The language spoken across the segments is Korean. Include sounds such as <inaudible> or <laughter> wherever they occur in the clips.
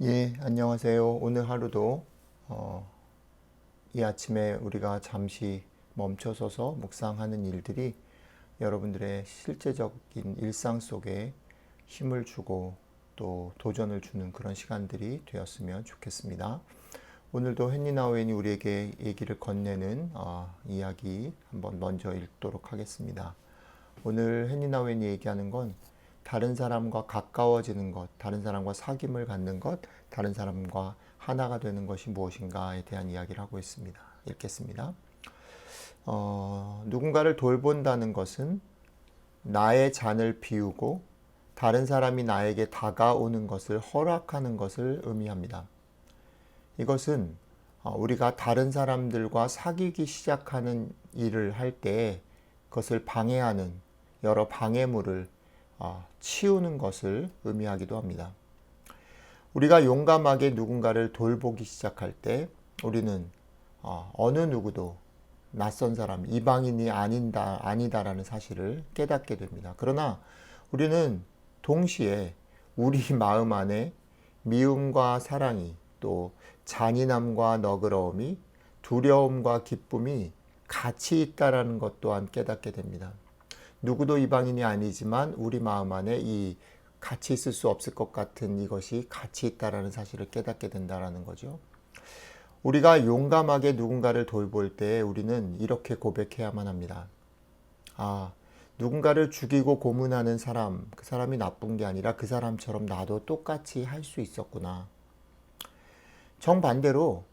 예, 안녕하세요. 오늘 하루도 어, 이 아침에 우리가 잠시 멈춰서서 묵상하는 일들이 여러분들의 실제적인 일상 속에 힘을 주고 또 도전을 주는 그런 시간들이 되었으면 좋겠습니다. 오늘도 헨리나우엔이 우리에게 얘기를 건네는 어, 이야기 한번 먼저 읽도록 하겠습니다. 오늘 헨리나우엔이 얘기하는 건 다른 사람과 가까워지는 것, 다른 사람과 사귐을 갖는 것, 다른 사람과 하나가 되는 것이 무엇인가에 대한 이야기를 하고 있습니다. 읽겠습니다. 어, 누군가를 돌본다는 것은 나의 잔을 비우고 다른 사람이 나에게 다가오는 것을 허락하는 것을 의미합니다. 이것은 어, 우리가 다른 사람들과 사귀기 시작하는 일을 할 때 그것을 방해하는 여러 방해물을 어, 치우는 것을 의미하기도 합니다. 우리가 용감하게 누군가를 돌보기 시작할 때 우리는 어, 어느 누구도 낯선 사람, 이방인이 아닌다, 아니다라는 사실을 깨닫게 됩니다. 그러나 우리는 동시에 우리 <laughs> 마음 안에 미움과 사랑이 또 잔인함과 너그러움이 두려움과 기쁨이 같이 있다라는 것 또한 깨닫게 됩니다. 누구도 이방인이 아니지만 우리 마음 안에 이 같이 있을 수 없을 것 같은 이것이 같이 있다라는 사실을 깨닫게 된다라는 거죠. 우리가 용감하게 누군가를 돌볼 때 우리는 이렇게 고백해야만 합니다. 아, 누군가를 죽이고 고문하는 사람, 그 사람이 나쁜 게 아니라 그 사람처럼 나도 똑같이 할 수 있었구나. 정반대로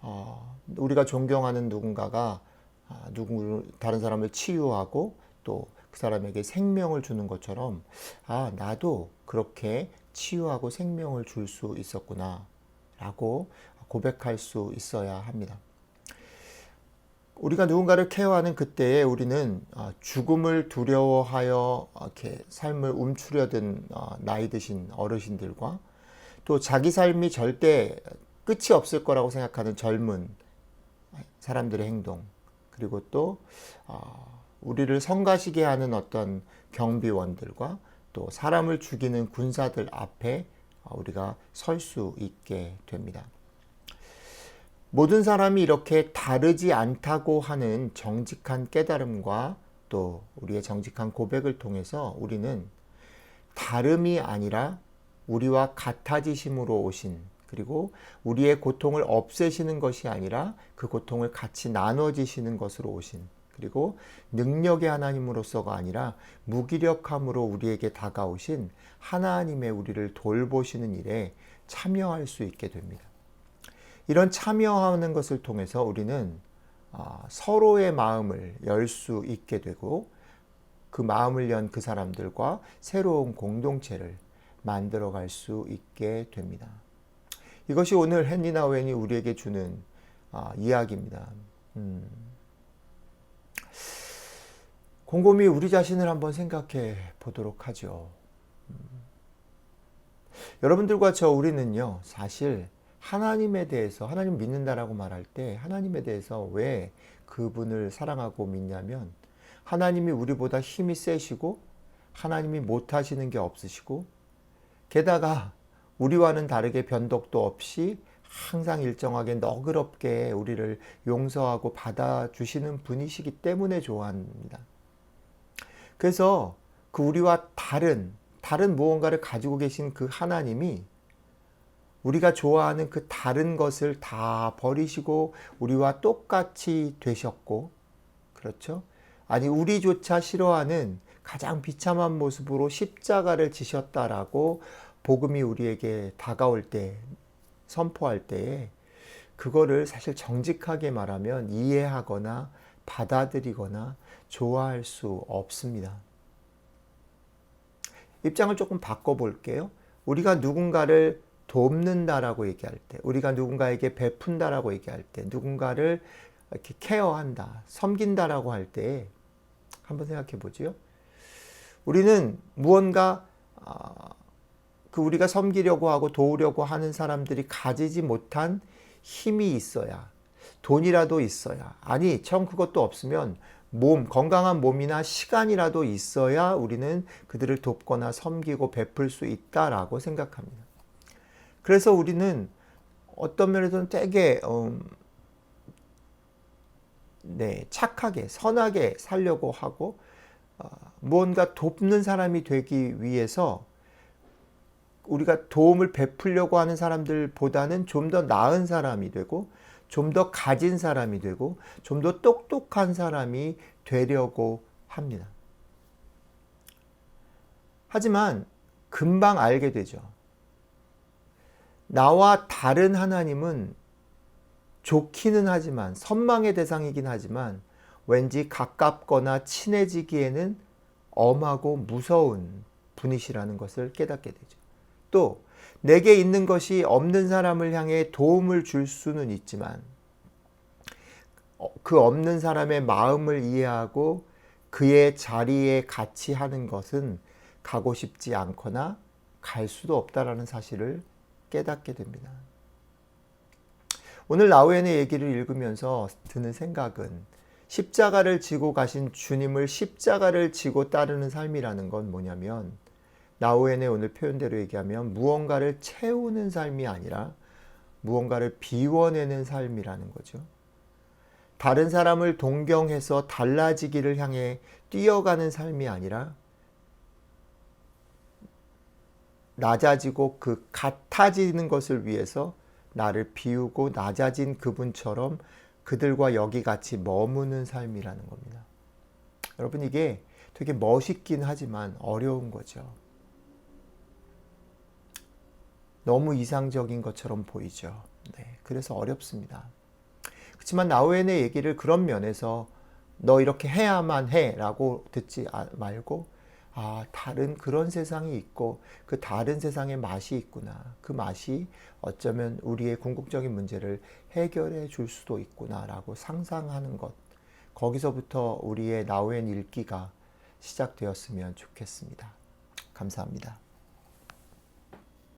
어, 우리가 존경하는 누군가가 아, 누구 다른 사람을 치유하고 또 그 사람에게 생명을 주는 것처럼 아 나도 그렇게 치유하고 생명을 줄 수 있었구나 라고 고백할 수 있어야 합니다. 우리가 누군가를 케어하는 그때에 우리는 어, 죽음을 두려워하여 이렇게 삶을 움츠려든 어, 나이 드신 어르신들과 또 자기 삶이 절대 끝이 없을 거라고 생각하는 젊은 사람들의 행동 그리고 또 어, 우리를 성가시게 하는 어떤 경비원들과 또 사람을 죽이는 군사들 앞에 우리가 설 수 있게 됩니다. 모든 사람이 이렇게 다르지 않다고 하는 정직한 깨달음과 또 우리의 정직한 고백을 통해서 우리는 다름이 아니라 우리와 같아지심으로 오신 그리고 우리의 고통을 없애시는 것이 아니라 그 고통을 같이 나눠지시는 것으로 오신 그리고 능력의 하나님으로서가 아니라 무기력함으로 우리에게 다가오신 하나님의 우리를 돌보시는 일에 참여할 수 있게 됩니다. 이런 참여하는 것을 통해서 우리는 서로의 마음을 열 수 있게 되고 그 마음을 연 그 사람들과 새로운 공동체를 만들어 갈 수 있게 됩니다. 이것이 오늘 헨리 나우엔이 우리에게 주는 이야기입니다. 음. 곰곰이 우리 자신을 한번 생각해 보도록 하죠. 음. 여러분들과 저 우리는요, 사실 하나님에 대해서, 하나님 믿는다라고 말할 때 하나님에 대해서 왜 그분을 사랑하고 믿냐면 하나님이 우리보다 힘이 세시고 하나님이 못하시는 게 없으시고 게다가 우리와는 다르게 변덕도 없이 항상 일정하게 너그럽게 우리를 용서하고 받아주시는 분이시기 때문에 좋아합니다. 그래서 그 우리와 다른, 다른 무언가를 가지고 계신 그 하나님이 우리가 좋아하는 그 다른 것을 다 버리시고 우리와 똑같이 되셨고, 그렇죠? 아니, 우리조차 싫어하는 가장 비참한 모습으로 십자가를 지셨다라고 복음이 우리에게 다가올 때, 선포할 때에 그거를 사실 정직하게 말하면 이해하거나 받아들이거나 좋아할 수 없습니다. 입장을 조금 바꿔볼게요. 우리가 누군가를 돕는다라고 얘기할 때, 우리가 누군가에게 베푼다라고 얘기할 때, 누군가를 이렇게 케어한다, 섬긴다라고 할 때, 한번 생각해 보지요. 우리는 무언가 그 우리가 섬기려고 하고 도우려고 하는 사람들이 가지지 못한 힘이 있어야 돈이라도 있어야 아니 참 그것도 없으면 몸 건강한 몸이나 시간이라도 있어야 우리는 그들을 돕거나 섬기고 베풀 수 있다라고 생각합니다. 그래서 우리는 어떤 면에서는 되게 음, 네, 착하게 선하게 살려고 하고 어, 무언가 돕는 사람이 되기 위해서 우리가 도움을 베풀려고 하는 사람들보다는 좀 더 나은 사람이 되고 좀 더 가진 사람이 되고 좀 더 똑똑한 사람이 되려고 합니다. 하지만 금방 알게 되죠. 나와 다른 하나님은 좋기는 하지만 선망의 대상이긴 하지만 왠지 가깝거나 친해지기에는 엄하고 무서운 분이시라는 것을 깨닫게 되죠. 또 내게 있는 것이 없는 사람을 향해 도움을 줄 수는 있지만 어, 그 없는 사람의 마음을 이해하고 그의 자리에 같이 하는 것은 가고 싶지 않거나 갈 수도 없다라는 사실을 깨닫게 됩니다. 오늘 나우엔의 얘기를 읽으면서 드는 생각은 십자가를 지고 가신 주님을 십자가를 지고 따르는 삶이라는 건 뭐냐면 나우엔의 오늘 표현대로 얘기하면 무언가를 채우는 삶이 아니라 무언가를 비워내는 삶이라는 거죠. 다른 사람을 동경해서 달라지기를 향해 뛰어가는 삶이 아니라 낮아지고 그 같아지는 것을 위해서 나를 비우고 낮아진 그분처럼 그들과 여기 같이 머무는 삶이라는 겁니다. 여러분 이게 되게 멋있긴 하지만 어려운 거죠. 너무 이상적인 것처럼 보이죠. 네, 그래서 어렵습니다. 그렇지만 나우엔의 얘기를 그런 면에서 너 이렇게 해야만 해라고 듣지 아, 말고 아, 다른 그런 세상이 있고 그 다른 세상의 맛이 있구나. 그 맛이 어쩌면 우리의 궁극적인 문제를 해결해 줄 수도 있구나라고 상상하는 것. 거기서부터 우리의 나우엔 읽기가 시작되었으면 좋겠습니다. 감사합니다.